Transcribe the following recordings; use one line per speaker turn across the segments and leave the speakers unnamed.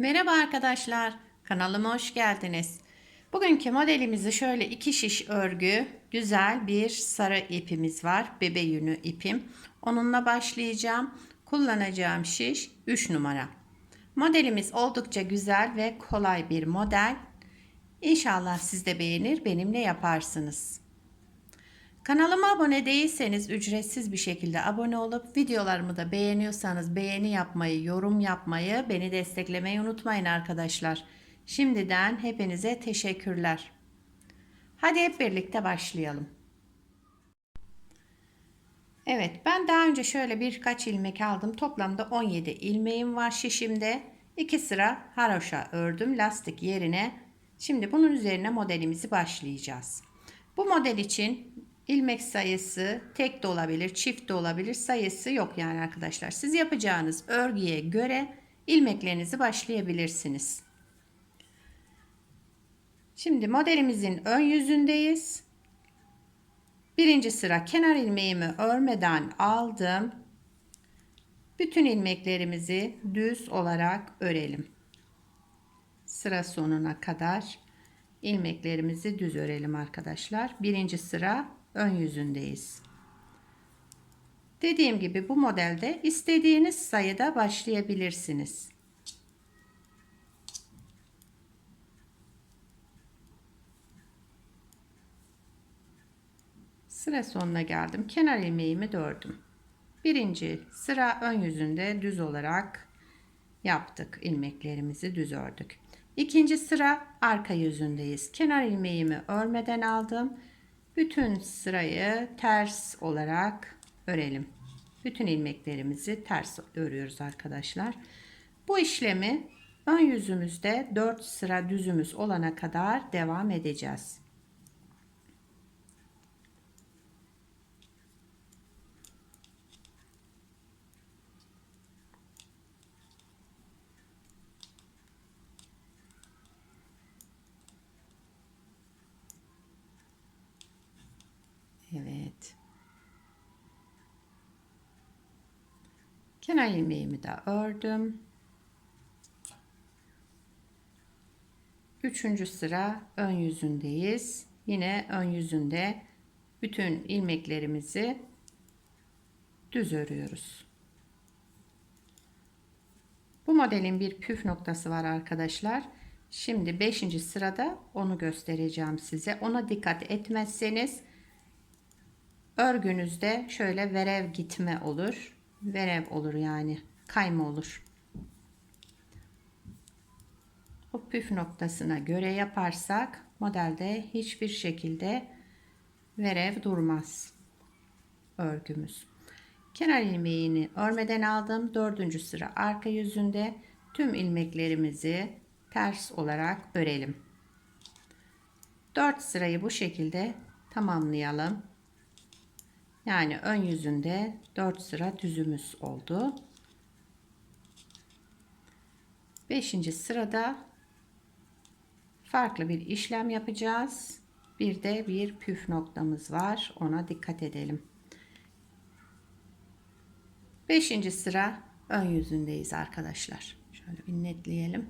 Merhaba arkadaşlar, kanalıma hoş geldiniz. Bugünkü modelimizi şöyle iki şiş örgü, güzel bir sarı ipimiz var. Bebe yünü ipim. Onunla başlayacağım. Kullanacağım şiş 3 numara. Modelimiz oldukça güzel ve kolay bir model. İnşallah siz de beğenir, benimle yaparsınız. Kanalıma abone değilseniz ücretsiz bir şekilde abone olup videolarımı da beğeniyorsanız beğeni yapmayı, yorum yapmayı, beni desteklemeyi unutmayın arkadaşlar. Şimdiden hepinize teşekkürler. Hadi hep birlikte başlayalım. Evet ben daha önce şöyle birkaç ilmek aldım. Toplamda 17 ilmeğim var şişimde. 2 sıra haroşa ördüm lastik yerine. Şimdi bunun üzerine modelimizi başlayacağız. Bu model için ilmek sayısı tek de olabilir, çift de olabilir. Sayısı yok yani arkadaşlar. Siz yapacağınız örgüye göre ilmeklerinizi başlayabilirsiniz. Şimdi modelimizin ön yüzündeyiz. Birinci sıra kenar ilmeğimi örmeden aldım. Bütün ilmeklerimizi düz olarak örelim. Sıra sonuna kadar ilmeklerimizi düz örelim arkadaşlar. Birinci sıra ön yüzündeyiz. Dediğim gibi bu modelde istediğiniz sayıda başlayabilirsiniz. Sıra sonuna geldim. Kenar ilmeğimi dördüm. Birinci sıra ön yüzünde düz olarak yaptık. ilmeklerimizi düz ördük. İkinci sıra arka yüzündeyiz. Kenar ilmeğimi örmeden aldım. Bütün sırayı ters olarak örelim. Bütün ilmeklerimizi ters örüyoruz arkadaşlar. Bu işlemi ön yüzümüzde 4 sıra düzümüz olana kadar devam edeceğiz. Evet. Kenar ilmeğimi de ördüm. Üçüncü sıra ön yüzündeyiz. Yine ön yüzünde bütün ilmeklerimizi düz örüyoruz. Bu modelin bir püf noktası var arkadaşlar. Şimdi 5. sırada onu göstereceğim size. Ona dikkat etmezseniz örgünüzde şöyle verev gitme olur. Verev olur yani. Kayma olur. O püf noktasına göre yaparsak modelde hiçbir şekilde verev durmaz. Örgümüz. Kenar ilmeğini örmeden aldım. Dördüncü sıra arka yüzünde tüm ilmeklerimizi ters olarak örelim. Dört sırayı bu şekilde tamamlayalım. Yani ön yüzünde 4 sıra düzümüz oldu. 5. sırada farklı bir işlem yapacağız. Bir de bir püf noktamız var. Ona dikkat edelim. 5. sıra ön yüzündeyiz arkadaşlar. Şöyle bir netleyelim.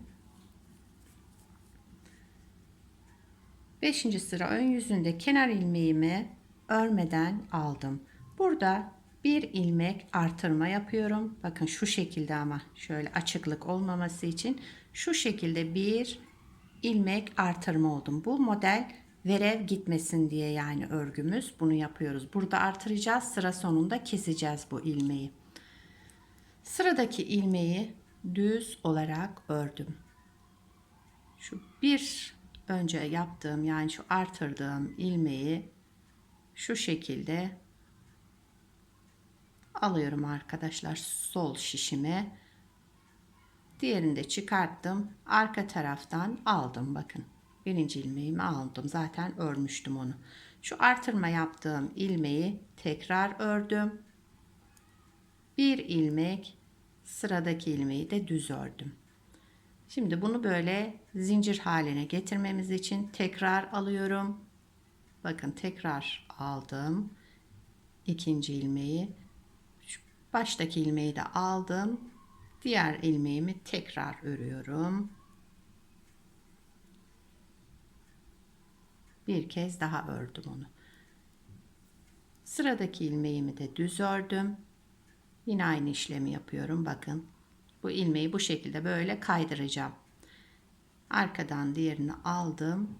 5. sıra ön yüzünde kenar ilmeğimi örmeden aldım. Burada bir ilmek artırma yapıyorum. Bakın şu şekilde ama şöyle açıklık olmaması için şu şekilde bir ilmek artırma oldum. Bu model verev gitmesin diye yani örgümüz bunu yapıyoruz. Burada artıracağız. Sıra sonunda keseceğiz bu ilmeği. Sıradaki ilmeği düz olarak ördüm. Şu bir önce yaptığım yani şu artırdığım ilmeği şu şekilde alıyorum arkadaşlar sol şişime diğerini de çıkarttım. Arka taraftan aldım bakın. Birinci ilmeğimi aldım. Zaten örmüştüm onu. Şu artırma yaptığım ilmeği tekrar ördüm. Bir ilmek sıradaki ilmeği de düz ördüm. Şimdi bunu böyle zincir haline getirmemiz için tekrar alıyorum bakın tekrar aldım ikinci ilmeği Şu baştaki ilmeği de aldım Diğer ilmeğimi tekrar örüyorum. Bir kez daha ördüm onu. Sıradaki ilmeğimi de düz ördüm. Yine aynı işlemi yapıyorum. Bakın. Bu ilmeği bu şekilde böyle kaydıracağım. Arkadan diğerini aldım.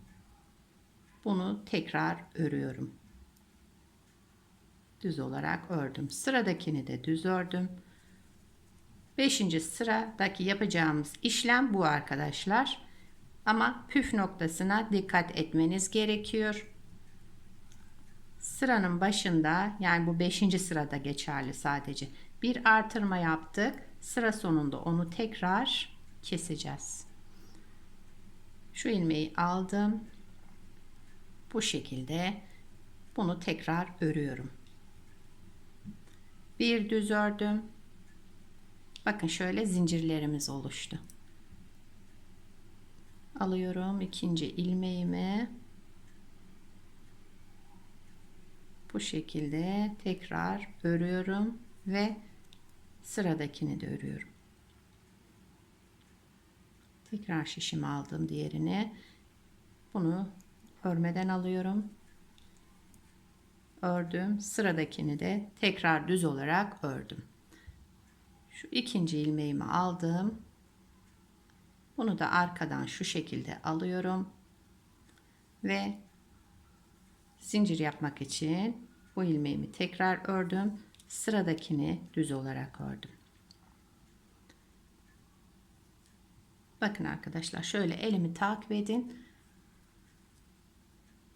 Bunu tekrar örüyorum. Düz olarak ördüm. Sıradakini de düz ördüm. Beşinci sıradaki yapacağımız işlem bu arkadaşlar. Ama püf noktasına dikkat etmeniz gerekiyor. Sıranın başında yani bu beşinci sırada geçerli sadece. Bir artırma yaptık. Sıra sonunda onu tekrar keseceğiz. Şu ilmeği aldım. Bu şekilde bunu tekrar örüyorum. Bir düz ördüm. Bakın şöyle zincirlerimiz oluştu. Alıyorum ikinci ilmeğimi. Bu şekilde tekrar örüyorum ve sıradakini de örüyorum. Tekrar şişimi aldım diğerini. Bunu örmeden alıyorum. Ördüm. Sıradakini de tekrar düz olarak ördüm. Şu ikinci ilmeğimi aldım. Bunu da arkadan şu şekilde alıyorum. Ve zincir yapmak için bu ilmeğimi tekrar ördüm. Sıradakini düz olarak ördüm. Bakın arkadaşlar şöyle elimi takip edin.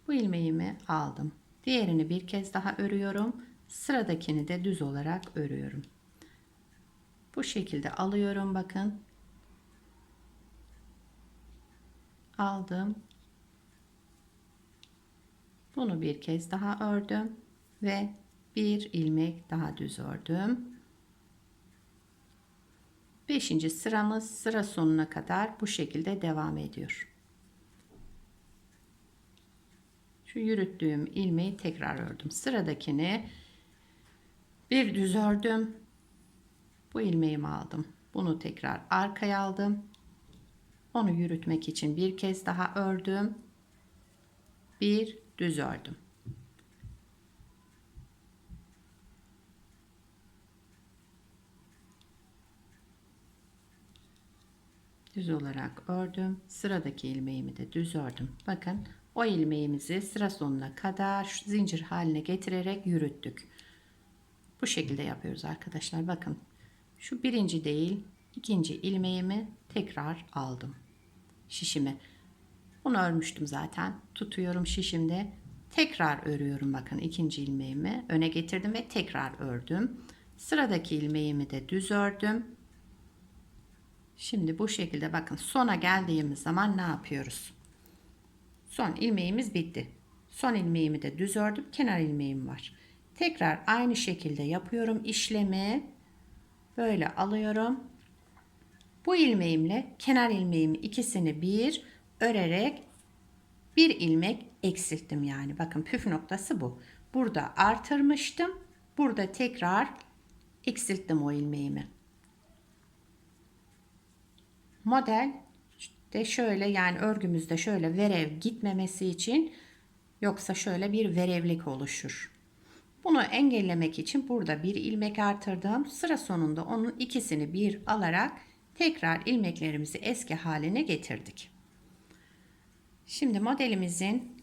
Bu ilmeğimi aldım. Diğerini bir kez daha örüyorum. Sıradakini de düz olarak örüyorum. Bu şekilde alıyorum bakın. Aldım. Bunu bir kez daha ördüm ve bir ilmek daha düz ördüm. Beşinci sıramız sıra sonuna kadar bu şekilde devam ediyor. Şu yürüttüğüm ilmeği tekrar ördüm. Sıradakini bir düz ördüm. Bu ilmeğimi aldım. Bunu tekrar arkaya aldım. Onu yürütmek için bir kez daha ördüm. Bir düz ördüm. düz olarak ördüm. Sıradaki ilmeğimi de düz ördüm. Bakın o ilmeğimizi sıra sonuna kadar şu zincir haline getirerek yürüttük. Bu şekilde yapıyoruz arkadaşlar. Bakın şu birinci değil ikinci ilmeğimi tekrar aldım. Şişimi. Bunu örmüştüm zaten. Tutuyorum şişimde. Tekrar örüyorum bakın ikinci ilmeğimi öne getirdim ve tekrar ördüm. Sıradaki ilmeğimi de düz ördüm. Şimdi bu şekilde bakın sona geldiğimiz zaman ne yapıyoruz? Son ilmeğimiz bitti. Son ilmeğimi de düz ördüm. Kenar ilmeğim var. Tekrar aynı şekilde yapıyorum işlemi. Böyle alıyorum. Bu ilmeğimle kenar ilmeğimi ikisini bir örerek bir ilmek eksilttim yani. Bakın püf noktası bu. Burada artırmıştım. Burada tekrar eksilttim o ilmeğimi model de şöyle yani örgümüzde şöyle verev gitmemesi için yoksa şöyle bir verevlik oluşur. Bunu engellemek için burada bir ilmek artırdım. Sıra sonunda onun ikisini bir alarak tekrar ilmeklerimizi eski haline getirdik. Şimdi modelimizin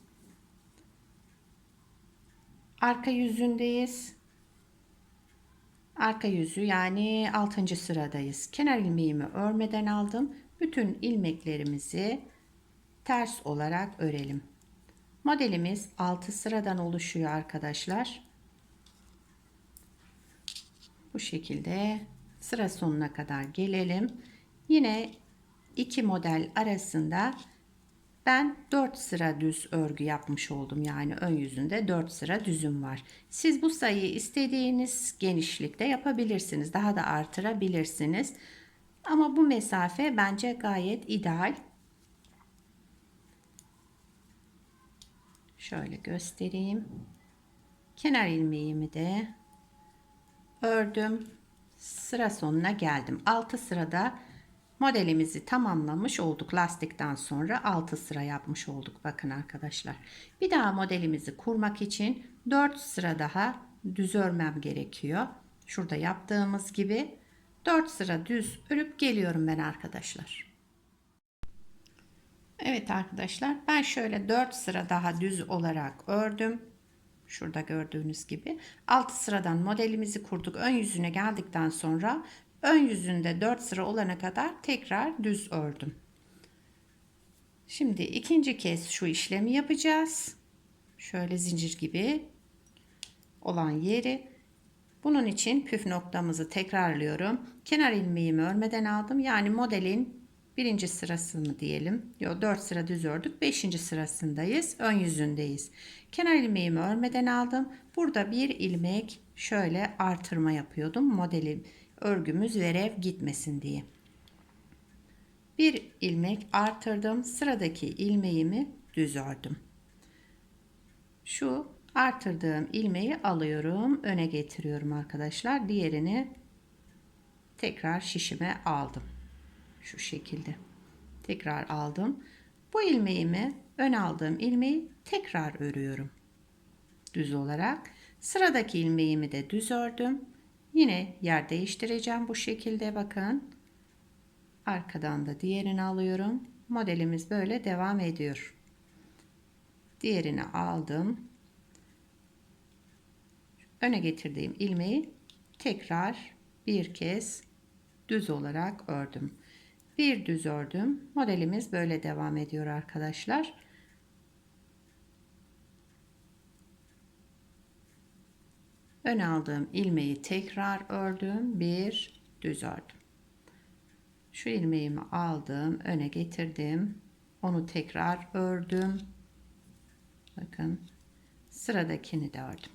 arka yüzündeyiz. Arka yüzü yani 6. sıradayız. Kenar ilmeğimi örmeden aldım. Bütün ilmeklerimizi ters olarak örelim. Modelimiz 6 sıradan oluşuyor arkadaşlar. Bu şekilde sıra sonuna kadar gelelim. Yine iki model arasında ben 4 sıra düz örgü yapmış oldum. Yani ön yüzünde 4 sıra düzüm var. Siz bu sayıyı istediğiniz genişlikte yapabilirsiniz. Daha da artırabilirsiniz. Ama bu mesafe bence gayet ideal. Şöyle göstereyim. Kenar ilmeğimi de ördüm. sıra sonuna geldim. 6 sırada modelimizi tamamlamış olduk. Lastikten sonra 6 sıra yapmış olduk. Bakın arkadaşlar. Bir daha modelimizi kurmak için 4 sıra daha düz örmem gerekiyor. Şurada yaptığımız gibi 4 sıra düz örüp geliyorum ben arkadaşlar. Evet arkadaşlar ben şöyle 4 sıra daha düz olarak ördüm. Şurada gördüğünüz gibi 6 sıradan modelimizi kurduk. Ön yüzüne geldikten sonra ön yüzünde 4 sıra olana kadar tekrar düz ördüm. Şimdi ikinci kez şu işlemi yapacağız. Şöyle zincir gibi olan yeri. Bunun için püf noktamızı tekrarlıyorum. Kenar ilmeğimi örmeden aldım. Yani modelin birinci sırasını diyelim. Yo, 4 sıra düz ördük. 5. sırasındayız. Ön yüzündeyiz. Kenar ilmeğimi örmeden aldım. Burada bir ilmek şöyle artırma yapıyordum. Modelim örgümüz verev gitmesin diye. Bir ilmek artırdım. Sıradaki ilmeğimi düz ördüm. Şu artırdığım ilmeği alıyorum. Öne getiriyorum arkadaşlar. Diğerini tekrar şişime aldım. Şu şekilde tekrar aldım. Bu ilmeğimi ön aldığım ilmeği tekrar örüyorum. Düz olarak. Sıradaki ilmeğimi de düz ördüm. Yine yer değiştireceğim bu şekilde bakın. Arkadan da diğerini alıyorum. Modelimiz böyle devam ediyor. Diğerini aldım öne getirdiğim ilmeği tekrar bir kez düz olarak ördüm bir düz ördüm. Modelimiz böyle devam ediyor arkadaşlar. Ön aldığım ilmeği tekrar ördüm. Bir düz ördüm. Şu ilmeğimi aldım, öne getirdim. Onu tekrar ördüm. Bakın sıradakini de ördüm.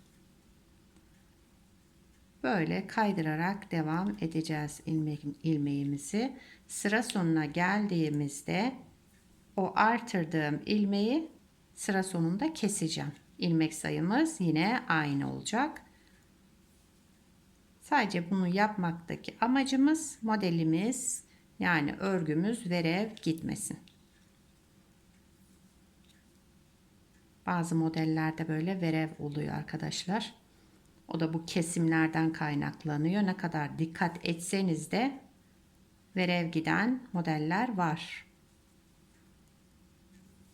Böyle kaydırarak devam edeceğiz ilmek, ilmeğimizi. Sıra sonuna geldiğimizde o artırdığım ilmeği sıra sonunda keseceğim. İlmek sayımız yine aynı olacak. Sadece bunu yapmaktaki amacımız modelimiz yani örgümüz verev gitmesin. Bazı modellerde böyle verev oluyor arkadaşlar. O da bu kesimlerden kaynaklanıyor. Ne kadar dikkat etseniz de verev giden modeller var.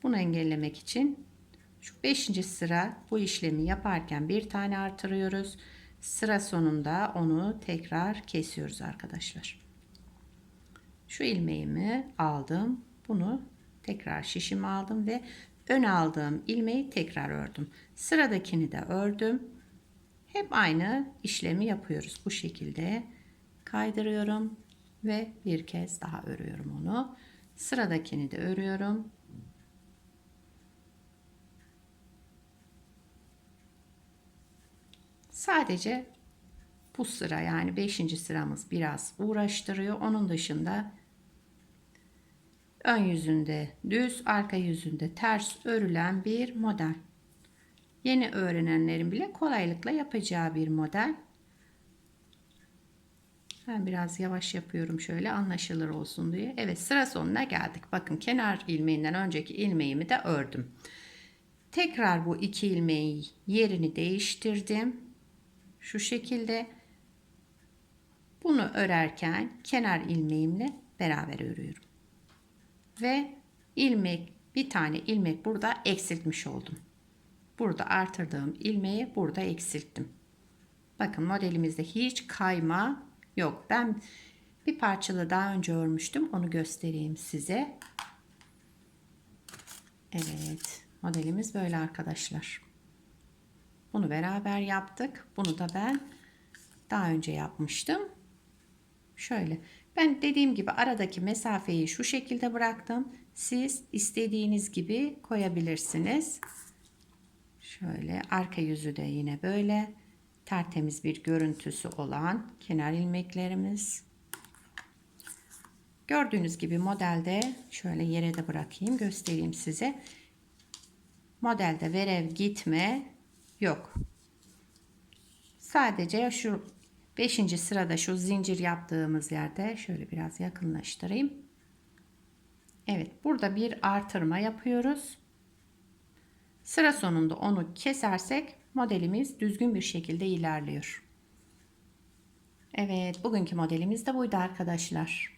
Bunu engellemek için şu 5. sıra bu işlemi yaparken bir tane artırıyoruz. Sıra sonunda onu tekrar kesiyoruz arkadaşlar. Şu ilmeğimi aldım. Bunu tekrar şişimi aldım ve ön aldığım ilmeği tekrar ördüm. Sıradakini de ördüm. Hep aynı işlemi yapıyoruz. Bu şekilde kaydırıyorum ve bir kez daha örüyorum onu. Sıradakini de örüyorum. Sadece bu sıra yani 5. sıramız biraz uğraştırıyor. Onun dışında ön yüzünde düz, arka yüzünde ters örülen bir model. Yeni öğrenenlerin bile kolaylıkla yapacağı bir model. Ben biraz yavaş yapıyorum şöyle anlaşılır olsun diye. Evet sıra sonuna geldik. Bakın kenar ilmeğinden önceki ilmeğimi de ördüm. Tekrar bu iki ilmeği yerini değiştirdim. Şu şekilde bunu örerken kenar ilmeğimle beraber örüyorum. Ve ilmek bir tane ilmek burada eksiltmiş oldum. Burada artırdığım ilmeği burada eksilttim. Bakın modelimizde hiç kayma yok. Ben bir parçalı daha önce örmüştüm. Onu göstereyim size. Evet. Modelimiz böyle arkadaşlar. Bunu beraber yaptık. Bunu da ben daha önce yapmıştım. Şöyle. Ben dediğim gibi aradaki mesafeyi şu şekilde bıraktım. Siz istediğiniz gibi koyabilirsiniz. Şöyle arka yüzü de yine böyle tertemiz bir görüntüsü olan kenar ilmeklerimiz. Gördüğünüz gibi modelde şöyle yere de bırakayım göstereyim size. Modelde verev gitme yok. Sadece şu Beşinci sırada şu zincir yaptığımız yerde şöyle biraz yakınlaştırayım. Evet burada bir artırma yapıyoruz. Sıra sonunda onu kesersek modelimiz düzgün bir şekilde ilerliyor. Evet bugünkü modelimiz de buydu arkadaşlar.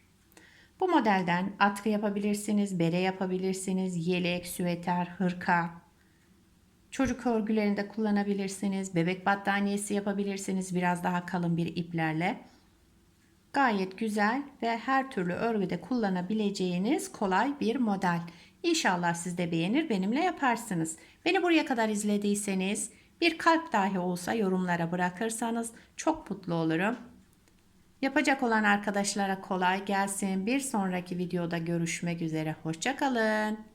Bu modelden atkı yapabilirsiniz, bere yapabilirsiniz, yelek, süveter, hırka, çocuk örgülerinde kullanabilirsiniz, bebek battaniyesi yapabilirsiniz biraz daha kalın bir iplerle. Gayet güzel ve her türlü örgüde kullanabileceğiniz kolay bir model. İnşallah siz de beğenir benimle yaparsınız. Beni buraya kadar izlediyseniz bir kalp dahi olsa yorumlara bırakırsanız çok mutlu olurum. Yapacak olan arkadaşlara kolay gelsin. Bir sonraki videoda görüşmek üzere. Hoşçakalın.